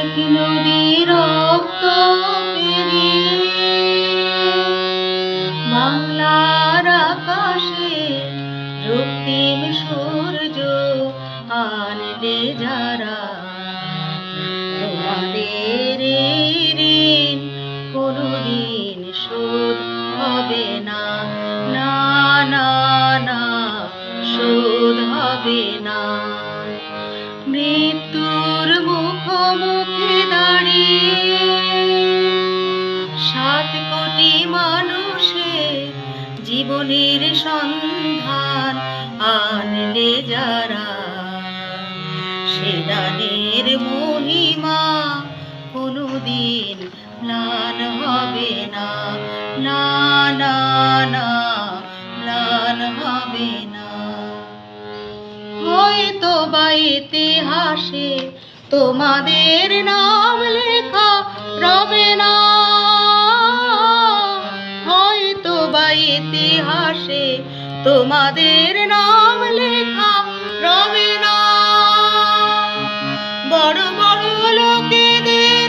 এক রক্ত বাংলার আকাশে রক্তিম সূর্য আনলে যারা? তোমাদের ঋণ কোনদিন শোধ হবে না। না না না, শোধ হবে না। মৃত্যুর মুখোমুখি দাঁড়িয়ে সাত কোটি মানুষের জীবনের সন্ধান আনলে যারা, সে মহিমা কোনোদিন ম্লান হবে না না না না ম্লান হবে না। হয়তো বা ইতিহাসে তোমাদের নাম লেখা রবে না। হয়তো বা ইতিহাসে তোমাদের নাম লেখা রবে না। বড় বড় লোকেদের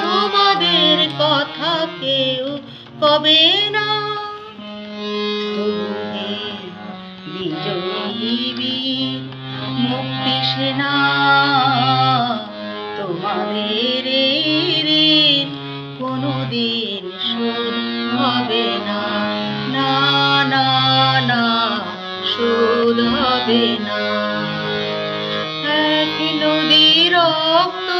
তোমাদের কথা কেউ কবে না। মুক্তি সেনা তোমাদের ঋণ কোনোদিন শোধ হবে না। না না না, শোধ হবে না। এক রক্ত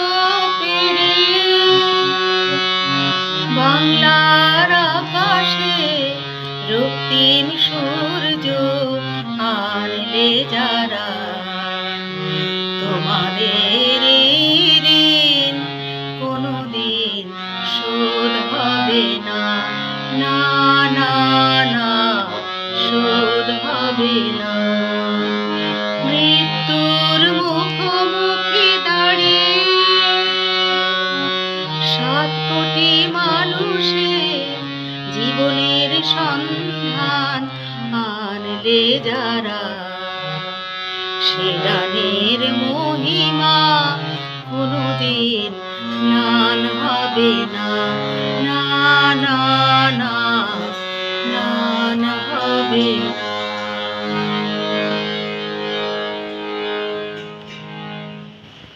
বাংলার আকাশে রক্তিম সূর্য আনলে যারা তোমাদের সাত কোটি মানুষের জীবনের সন্ধান আনলে যারা। সে গানের মহিমা কোনোদিন নান হবে না না।